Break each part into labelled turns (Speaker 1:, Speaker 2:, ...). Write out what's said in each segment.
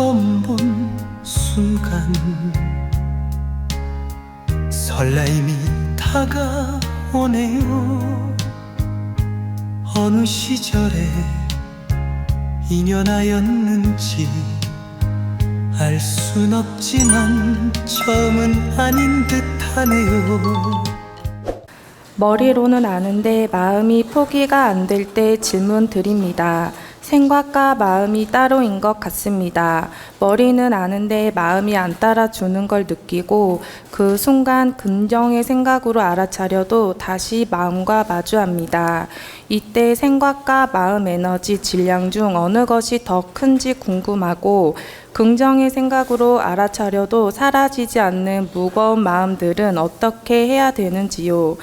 Speaker 1: 처음 본 순간 설레임이 다가오네요 어느 시절에 인연하였는지 알 순 없지만 처음은 아닌 듯하네요
Speaker 2: 머리로는 아는데 마음이 포기가 안 될 때 질문 드립니다. 생각과 마음이 따로인 것 같습니다. 머리는 아는데 마음이 안 따라주는 걸 느끼고 그 순간 긍정의 생각으로 알아차려도 다시 마음과 마주합니다. 이때 생각과 마음 에너지 질량 중 어느 것이 더 큰지 궁금하고 긍정의 생각으로 알아차려도 사라지지 않는 무거운 마음들은 어떻게 해야 되는지요?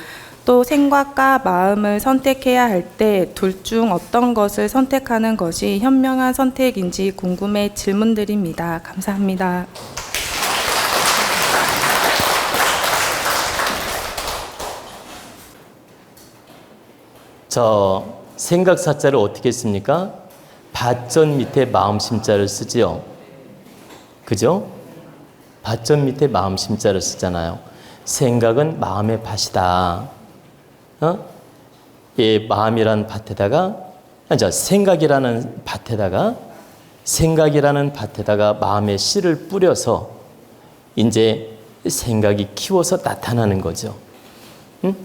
Speaker 2: 또 생각과 마음을 선택해야 할 때 둘 중 어떤 것을 선택하는 것이 현명한 선택인지 궁금해 질문드립니다. 감사합니다.
Speaker 3: 저 생각 사자를 어떻게 씁니까? 밭전 밑에 마음 심자를 쓰지요. 그죠? 밭전 밑에 마음 심자를 쓰잖아요. 생각은 마음의 밭이다. 어? 이 마음이라는 밭에다가 아니, 생각이라는 밭에다가 생각이라는 밭에다가 마음의 씨를 뿌려서 이제 생각이 키워서 나타나는 거죠. 응?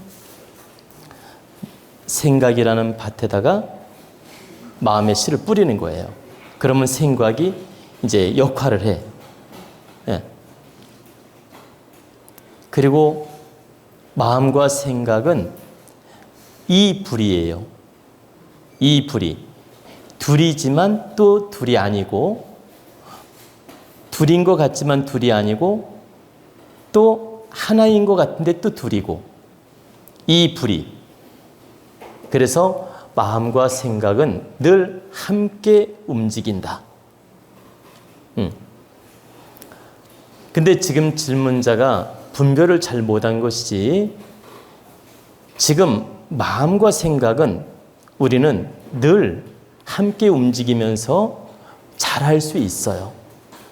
Speaker 3: 생각이라는 밭에다가 마음의 씨를 뿌리는 거예요. 그러면 생각이 이제 역할을 해. 예. 그리고 마음과 생각은 이 불이에요. 이 불이. 둘이지만 또 둘이 아니고, 둘인 것 같지만 둘이 아니고, 또 하나인 것 같은데 또 둘이고, 이 불이. 그래서 마음과 생각은 늘 함께 움직인다. 음. 근데 지금 질문자가 분별을 잘 못한 것이지, 지금 마음과 생각은 우리는 늘 함께 움직이면서 잘할 수 있어요.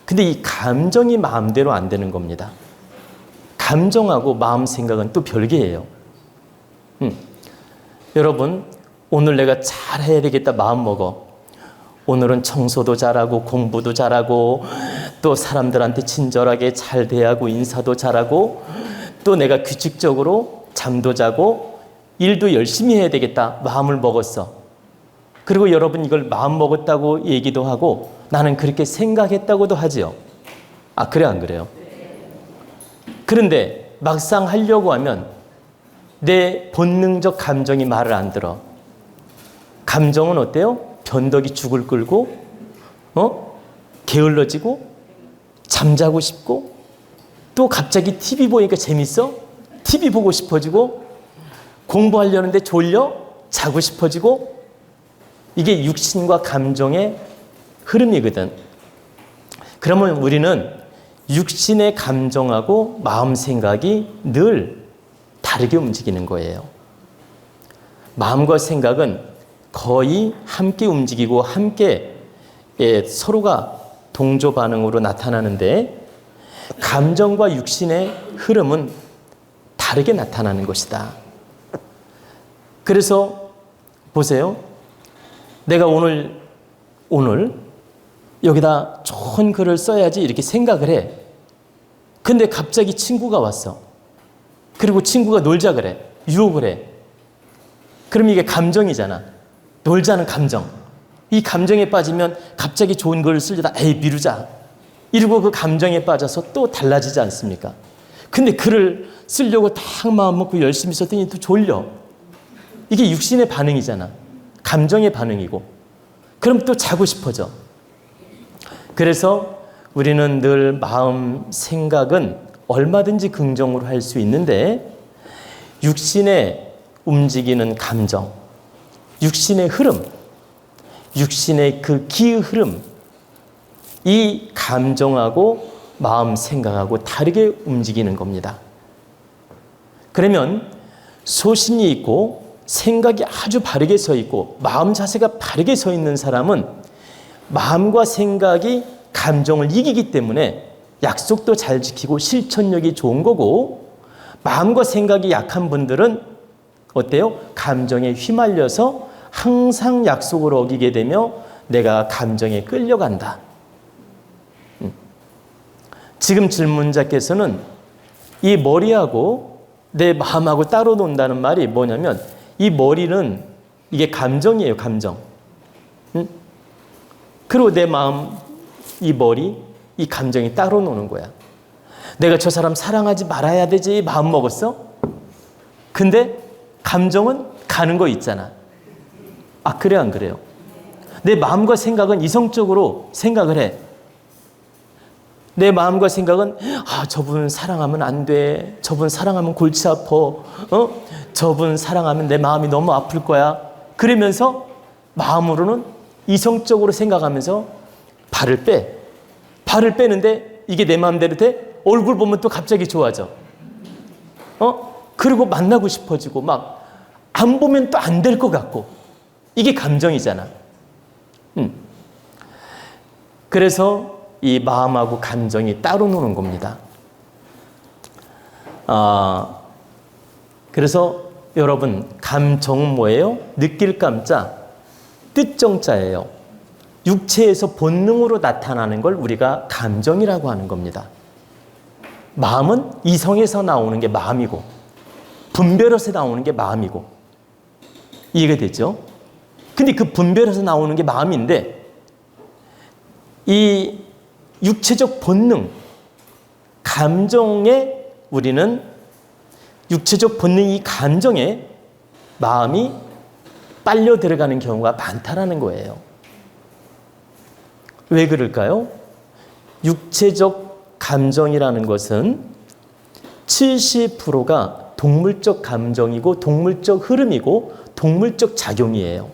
Speaker 3: 근데 이 감정이 마음대로 안 되는 겁니다. 감정하고 마음 생각은 또 별개예요. 음. 여러분, 오늘 내가 잘해야 되겠다 마음 먹어. 오늘은 청소도 잘하고 공부도 잘하고 또 사람들한테 친절하게 잘 대하고 인사도 잘하고 또 내가 규칙적으로 잠도 자고 일도 열심히 해야 되겠다 마음을 먹었어. 그리고 여러분 이걸 마음 먹었다고 얘기도 하고 나는 그렇게 생각했다고도 하지요. 아, 그래 안 그래요? 그런데 막상 하려고 하면 내 본능적 감정이 말을 안 들어. 감정은 어때요? 변덕이 죽을 끌고, 어? 게을러지고, 잠자고 싶고, 또 갑자기 TV 보니까 재밌어? TV 보고 싶어지고, 공부하려는데 졸려? 자고 싶어지고, 이게 육신과 감정의 흐름이거든. 그러면 우리는 육신의 감정하고 마음 생각이 늘 다르게 움직이는 거예요. 마음과 생각은 거의 함께 움직이고 함께 예, 서로가 동조 반응으로 나타나는데 감정과 육신의 흐름은 다르게 나타나는 것이다. 그래서 보세요. 내가 오늘 오늘 여기다 좋은 글을 써야지 이렇게 생각을 해. 근데 갑자기 친구가 왔어. 그리고 친구가 놀자 그래. 유혹을 해. 그럼 이게 감정이잖아. 놀자는 감정. 이 감정에 빠지면 갑자기 좋은 글을 쓰려다 에이 미루자. 이러고 그 감정에 빠져서 또 달라지지 않습니까? 근데 글을 쓰려고 딱 마음 먹고 열심히 썼더니 또 졸려. 이게 육신의 반응이잖아. 감정의 반응이고. 그럼 또 자고 싶어져. 그래서 우리는 늘 마음, 생각은 얼마든지 긍정으로 할 수 있는데 육신의 움직이는 감정, 육신의 흐름, 육신의 그 기의 흐름, 이 감정하고 마음, 생각하고 다르게 움직이는 겁니다. 그러면 소신이 있고 생각이 아주 바르게 서 있고 마음 자세가 바르게 서 있는 사람은 마음과 생각이 감정을 이기기 때문에 약속도 잘 지키고 실천력이 좋은 거고 마음과 생각이 약한 분들은 어때요? 감정에 휘말려서 항상 약속을 어기게 되며 내가 감정에 끌려간다. 음. 지금 질문자께서는 이 머리하고 내 마음하고 따로 논다는 말이 뭐냐면 이 머리는 이게 감정이에요, 감정. 응? 그리고 내 마음, 이 머리, 이 감정이 따로 노는 거야. 내가 저 사람 사랑하지 말아야 되지 마음 먹었어? 근데 감정은 가는 거 있잖아. 아, 그래, 안 그래요? 내 마음과 생각은 이성적으로 생각을 해. 내 마음과 생각은 아 저분 사랑하면 안 돼. 저분 사랑하면 골치 아파. 어? 저분 사랑하면 내 마음이 너무 아플 거야. 그러면서 마음으로는 이성적으로 생각하면서 발을 빼. 발을 빼는데 이게 내 마음대로 돼? 얼굴 보면 또 갑자기 좋아져. 어? 그리고 만나고 싶어지고 막 안 보면 또 안 될 것 같고 이게 감정이잖아. 음. 그래서 이 마음하고 감정이 따로 노는 겁니다. 아, 그래서 여러분 감정은 뭐예요? 느낄 감자, 뜻정자예요. 육체에서 본능으로 나타나는 걸 우리가 감정이라고 하는 겁니다. 마음은 이성에서 나오는 게 마음이고 분별에서 나오는 게 마음이고 이해가 되죠? 근데 그 분별에서 나오는 게 마음인데 이 육체적 본능, 감정에 우리는 육체적 본능 이 감정에 마음이 빨려 들어가는 경우가 많다라는 거예요. 왜 그럴까요? 육체적 감정이라는 것은 70%가 동물적 감정이고 동물적 흐름이고 동물적 작용이에요.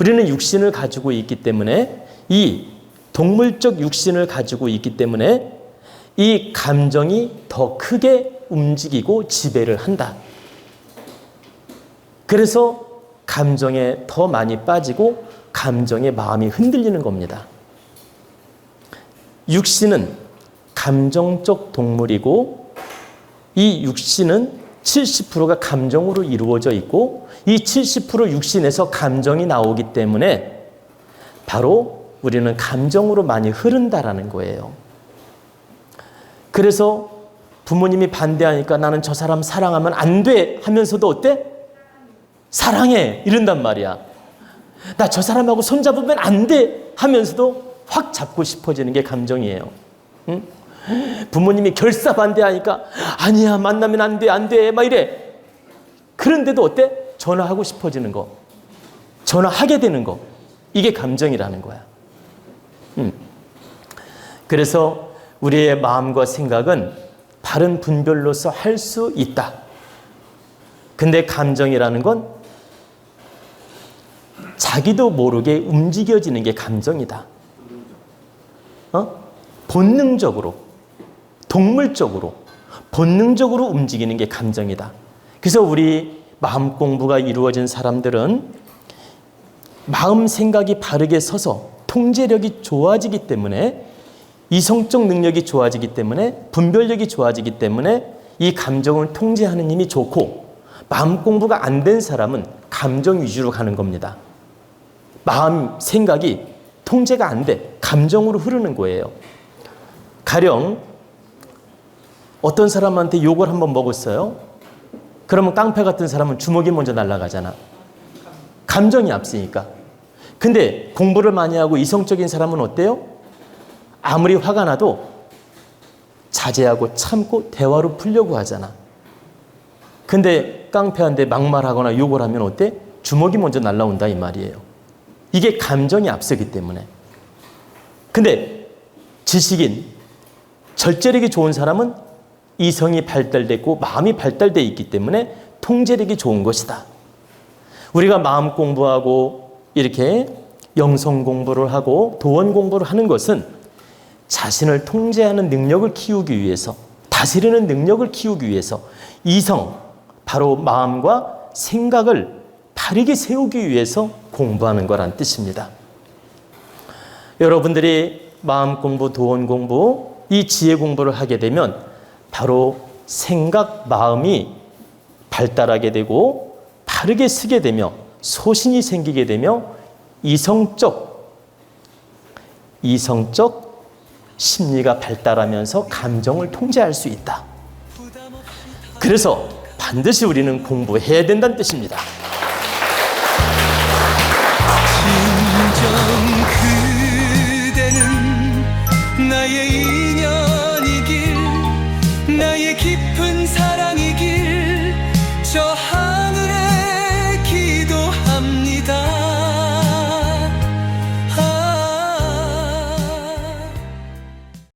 Speaker 3: 우리는 육신을 가지고 있기 때문에 이 동물적 육신을 가지고 있기 때문에 이 감정이 더 크게 움직이고 지배를 한다. 그래서 감정에 더 많이 빠지고 감정에 마음이 흔들리는 겁니다. 육신은 감정적 동물이고 이 육신은 70%가 감정으로 이루어져 있고 이 70% 육신에서 감정이 나오기 때문에 바로 우리는 감정으로 많이 흐른다라는 거예요. 그래서 부모님이 반대하니까 나는 저 사람 사랑하면 안 돼 하면서도 어때? 사랑해 이런단 말이야. 나 저 사람하고 손잡으면 안 돼 하면서도 확 잡고 싶어지는 게 감정이에요. 응? 부모님이 결사 반대하니까 아니야 만나면 안 돼 안 돼 막 이래. 그런데도 어때? 전화하고 싶어지는 거. 전화하게 되는 거. 이게 감정이라는 거야. 음. 그래서 우리의 마음과 생각은 바른 분별로서 할 수 있다. 근데 감정이라는 건 자기도 모르게 움직여지는 게 감정이다. 어? 본능적으로, 동물적으로, 본능적으로 움직이는 게 감정이다. 그래서 우리 마음 공부가 이루어진 사람들은 마음 생각이 바르게 서서 통제력이 좋아지기 때문에 이성적 능력이 좋아지기 때문에 분별력이 좋아지기 때문에 이 감정을 통제하는 힘이 좋고 마음 공부가 안 된 사람은 감정 위주로 가는 겁니다. 마음 생각이 통제가 안 돼. 감정으로 흐르는 거예요. 가령 어떤 사람한테 욕을 한번 먹었어요. 그러면 깡패 같은 사람은 주먹이 먼저 날아가잖아. 감정이 앞서니까. 근데 공부를 많이 하고 이성적인 사람은 어때요? 아무리 화가 나도 자제하고 참고 대화로 풀려고 하잖아. 근데 깡패한테 막말하거나 욕을 하면 어때? 주먹이 먼저 날라온다 이 말이에요. 이게 감정이 앞서기 때문에. 근데 지식인, 절제력이 좋은 사람은 이성이 발달됐고 마음이 발달돼 있기 때문에 통제력이 좋은 것이다. 우리가 마음 공부하고 이렇게 영성 공부를 하고 도원 공부를 하는 것은 자신을 통제하는 능력을 키우기 위해서 다스리는 능력을 키우기 위해서 이성 바로 마음과 생각을 바르게 세우기 위해서 공부하는 거란 뜻입니다. 여러분들이 마음 공부, 도원 공부, 이 지혜 공부를 하게 되면 바로 생각, 마음이 발달하게 되고 바르게 쓰게 되며 소신이 생기게 되며 이성적, 이성적 심리가 발달하면서 감정을 통제할 수 있다. 그래서 반드시 우리는 공부해야 된다는 뜻입니다.